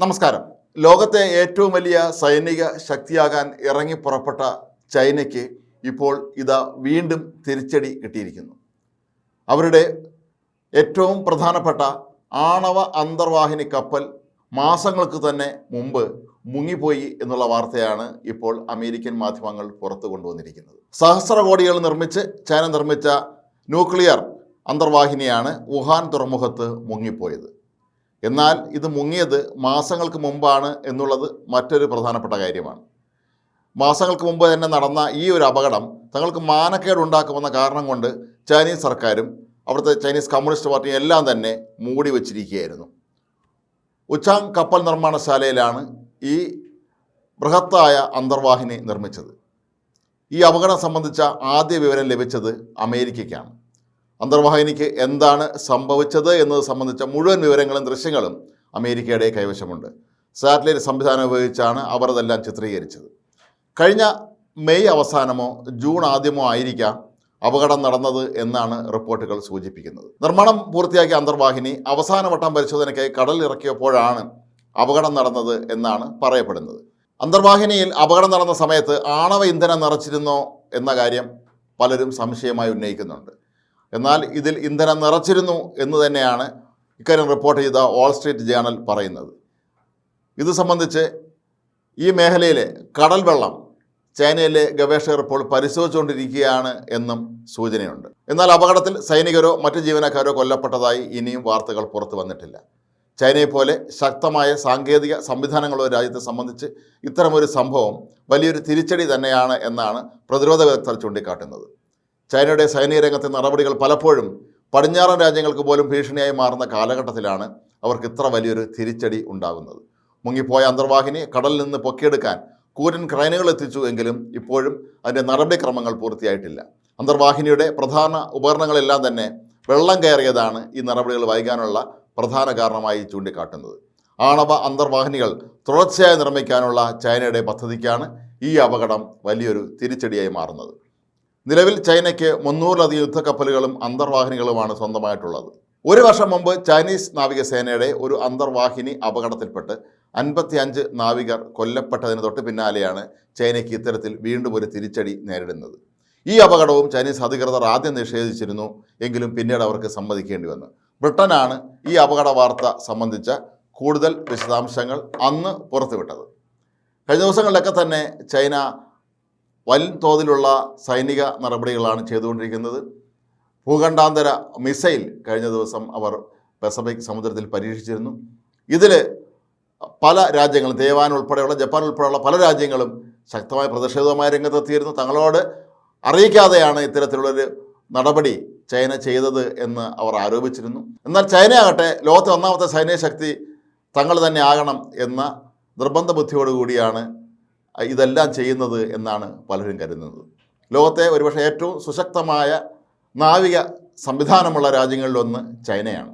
നമസ്കാരം. ലോകത്തെ ഏറ്റവും വലിയ സൈനിക ശക്തിയാകാൻ ഇറങ്ങി പുറപ്പെട്ട ചൈനയ്ക്ക് ഇപ്പോൾ ഇതാ വീണ്ടും തിരിച്ചടി കിട്ടിയിരിക്കുന്നു. അവരുടെ ഏറ്റവും പ്രധാനപ്പെട്ട ആണവ അന്തർവാഹിനി കപ്പൽ മാസങ്ങൾക്ക് തന്നെ മുമ്പ് മുങ്ങിപ്പോയി എന്നുള്ള വാർത്തയാണ് ഇപ്പോൾ അമേരിക്കൻ മാധ്യമങ്ങൾ പുറത്തു കൊണ്ടുവന്നിരിക്കുന്നത്. സഹസ്ര കോടികൾ നിർമ്മിച്ച് ചൈന നിർമ്മിച്ച ന്യൂക്ലിയർ അന്തർവാഹിനിയാണ് വുഹാൻ തുറമുഖത്ത് മുങ്ങിപ്പോയത്. എന്നാൽ ഇത് മുങ്ങിയത് മാസങ്ങൾക്ക് മുമ്പാണ് എന്നുള്ളത് മറ്റൊരു പ്രധാനപ്പെട്ട കാര്യമാണ്. മാസങ്ങൾക്ക് മുമ്പ് തന്നെ നടന്ന ഈ ഒരു അപകടം തങ്ങൾക്ക് മാനക്കേട് ഉണ്ടാക്കുമെന്ന കാരണം കൊണ്ട് ചൈനീസ് സർക്കാരും അവിടുത്തെ ചൈനീസ് കമ്മ്യൂണിസ്റ്റ് പാർട്ടിയും എല്ലാം തന്നെ മൂടി വച്ചിരിക്കുകയായിരുന്നു. ഉച്ചാങ് കപ്പൽ നിർമ്മാണശാലയിലാണ് ഈ ബൃഹത്തായ അന്തർവാഹിനി നിർമ്മിച്ചത്. ഈ അപകടം സംബന്ധിച്ച ആദ്യ വിവരം ലഭിച്ചത് അമേരിക്കയ്ക്കാണ്. അന്തർവാഹിനിക്ക് എന്താണ് സംഭവിച്ചത് എന്നത് സംബന്ധിച്ച മുഴുവൻ വിവരങ്ങളും ദൃശ്യങ്ങളും അമേരിക്കയുടെ കൈവശമുണ്ട്. സാറ്റലൈറ്റ് സംവിധാനം ഉപയോഗിച്ചാണ് അവർ അതെല്ലാം ചിത്രീകരിച്ചത്. കഴിഞ്ഞ മെയ് അവസാനമോ ജൂൺ ആദ്യമോ ആയിരിക്കാം അപകടം നടന്നത് എന്നാണ് റിപ്പോർട്ടുകൾ സൂചിപ്പിക്കുന്നത്. നിർമ്മാണം പൂർത്തിയാക്കിയ അന്തർവാഹിനി അവസാനവട്ടം പരിശോധനയ്ക്കായി കടൽ ഇറക്കിയപ്പോഴാണ് അപകടം നടന്നത് എന്നാണ് പറയപ്പെടുന്നത്. അന്തർവാഹിനിയിൽ അപകടം നടന്ന സമയത്ത് ആണവ ഇന്ധനം നിറച്ചിരുന്നോ എന്ന കാര്യം പലരും സംശയമായി ഉന്നയിക്കുന്നുണ്ട്. എന്നാൽ ഇതിൽ ഇന്ധനം നിറച്ചിരുന്നു എന്ന് തന്നെയാണ് ഇക്കാര്യം റിപ്പോർട്ട് ചെയ്ത വാൾ സ്ട്രീറ്റ് ജേണൽ പറയുന്നത്. ഇത് സംബന്ധിച്ച് ഈ മേഖലയിലെ കടൽ വെള്ളം ചൈനയിലെ ഗവേഷകർ ഇപ്പോൾ പരിശോധിച്ചുകൊണ്ടിരിക്കുകയാണ് എന്നും സൂചനയുണ്ട്. എന്നാൽ അപകടത്തിൽ സൈനികരോ മറ്റു ജീവനക്കാരോ കൊല്ലപ്പെട്ടതായി ഇനിയും വാർത്തകൾ പുറത്തു വന്നിട്ടില്ല. ചൈനയെ പോലെ ശക്തമായ സാങ്കേതിക സംവിധാനങ്ങളോ രാജ്യത്തെ സംബന്ധിച്ച് ഇത്തരമൊരു സംഭവം വലിയൊരു തിരിച്ചടി തന്നെയാണ് എന്നാണ് പ്രതിരോധ വിദഗ്ധർ ചൂണ്ടിക്കാട്ടുന്നത്. ചൈനയുടെ സൈനിക രംഗത്തെ നടപടികൾ പലപ്പോഴും പടിഞ്ഞാറൻ രാജ്യങ്ങൾക്ക് പോലും ഭീഷണിയായി മാറുന്ന കാലഘട്ടത്തിലാണ് അവർക്ക് ഇത്ര വലിയൊരു തിരിച്ചടി ഉണ്ടാകുന്നത്. മുങ്ങിപ്പോയ അന്തർവാഹിനി കടലിൽ നിന്ന് പൊക്കിയെടുക്കാൻ കൂരൻ ക്രൈനുകൾ എത്തിച്ചു എങ്കിലും ഇപ്പോഴും അതിന്റെ നടപടിക്രമങ്ങൾ പൂർത്തിയായിട്ടില്ല. അന്തർവാഹിനിയുടെ പ്രധാന ഉപകരണങ്ങളെല്ലാം തന്നെ വെള്ളം കയറിയതാണ് ഈ നടപടികൾ വൈകാനുള്ള പ്രധാന കാരണമായി ചൂണ്ടിക്കാട്ടുന്നത്. ആണവ അന്തർവാഹിനികൾ തുടർച്ചയായി നിർമ്മിക്കാനുള്ള ചൈനയുടെ പദ്ധതിക്കാണ് ഈ അപകടം വലിയൊരു തിരിച്ചടിയായി മാറുന്നത്. നിലവിൽ ചൈനയ്ക്ക് മുന്നൂറിലധികം യുദ്ധക്കപ്പലുകളും അന്തർവാഹിനികളുമാണ് സ്വന്തമായിട്ടുള്ളത്. ഒരു വർഷം മുമ്പ് ചൈനീസ് നാവികസേനയുടെ ഒരു അന്തർവാഹിനി അപകടത്തിൽപ്പെട്ട് അൻപത്തി അഞ്ച് നാവികർ കൊല്ലപ്പെട്ടതിന് തൊട്ട് പിന്നാലെയാണ് ചൈനയ്ക്ക് ഇത്തരത്തിൽ വീണ്ടും ഒരു തിരിച്ചടി നേരിടുന്നത്. ഈ അപകടവും ചൈനീസ് അധികൃതർ ആദ്യം നിഷേധിച്ചിരുന്നു എങ്കിലും പിന്നീട് അവർക്ക് സമ്മതിക്കേണ്ടി വന്നു. ബ്രിട്ടനാണ് ഈ അപകട വാർത്ത സംബന്ധിച്ച കൂടുതൽ വിശദാംശങ്ങൾ അന്ന് പുറത്തുവിട്ടത്. കഴിഞ്ഞ ദിവസങ്ങളിലൊക്കെ തന്നെ ചൈന വൻ തോതിലുള്ള സൈനിക നടപടികളാണ് ചെയ്തുകൊണ്ടിരിക്കുന്നത്. ഭൂഖണ്ഡാന്തര മിസൈൽ കഴിഞ്ഞ ദിവസം അവർ പസഫിക് സമുദ്രത്തിൽ പരീക്ഷിച്ചിരുന്നു. ഇതിൽ പല രാജ്യങ്ങളും തേവാൻ ഉൾപ്പെടെയുള്ള ജപ്പാൻ ഉൾപ്പെടെയുള്ള പല രാജ്യങ്ങളും ശക്തമായ പ്രതിഷേധവുമായ രംഗത്തെത്തിയിരുന്നു. തങ്ങളോട് അറിയിക്കാതെയാണ് ഇത്തരത്തിലുള്ളൊരു നടപടി ചൈന ചെയ്തത് എന്ന് അവർ ആരോപിച്ചിരുന്നു. എന്നാൽ ചൈനയാകട്ടെ ലോകത്തെ ഒന്നാമത്തെ സൈനിക ശക്തി തങ്ങൾ തന്നെ ആകണം എന്ന നിർബന്ധ ബുദ്ധിയോടുകൂടിയാണ് ഇതെല്ലാം ചെയ്യുന്നത് എന്നാണ് പലരും കരുതുന്നത്. ലോകത്തെ ഒരുപക്ഷെ ഏറ്റവും സുശക്തമായ നാവിക സംവിധാനമുള്ള രാജ്യങ്ങളിലൊന്ന് ചൈനയാണ്.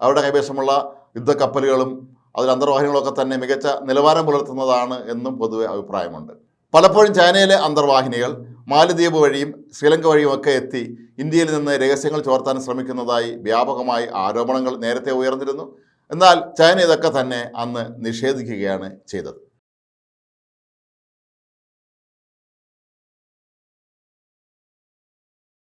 അവരുടെ കൈവശമുള്ള യുദ്ധക്കപ്പലുകളും അതിൽ അന്തർവാഹിനികളൊക്കെ തന്നെ മികച്ച നിലവാരം പുലർത്തുന്നതാണ് എന്നും പൊതുവെ അഭിപ്രായമുണ്ട്. പലപ്പോഴും ചൈനയിലെ അന്തർവാഹിനികൾ മാലദ്വീപ് വഴിയും ശ്രീലങ്ക വഴിയും ഒക്കെ എത്തി ഇന്ത്യയിൽ നിന്ന് രഹസ്യങ്ങൾ ചോർത്താൻ ശ്രമിക്കുന്നതായി വ്യാപകമായി ആരോപണങ്ങൾ നേരത്തെ ഉയർന്നിരുന്നു. എന്നാൽ ചൈന ഇതൊക്കെ തന്നെ അന്ന് നിഷേധിക്കുകയാണ് ചെയ്തത്.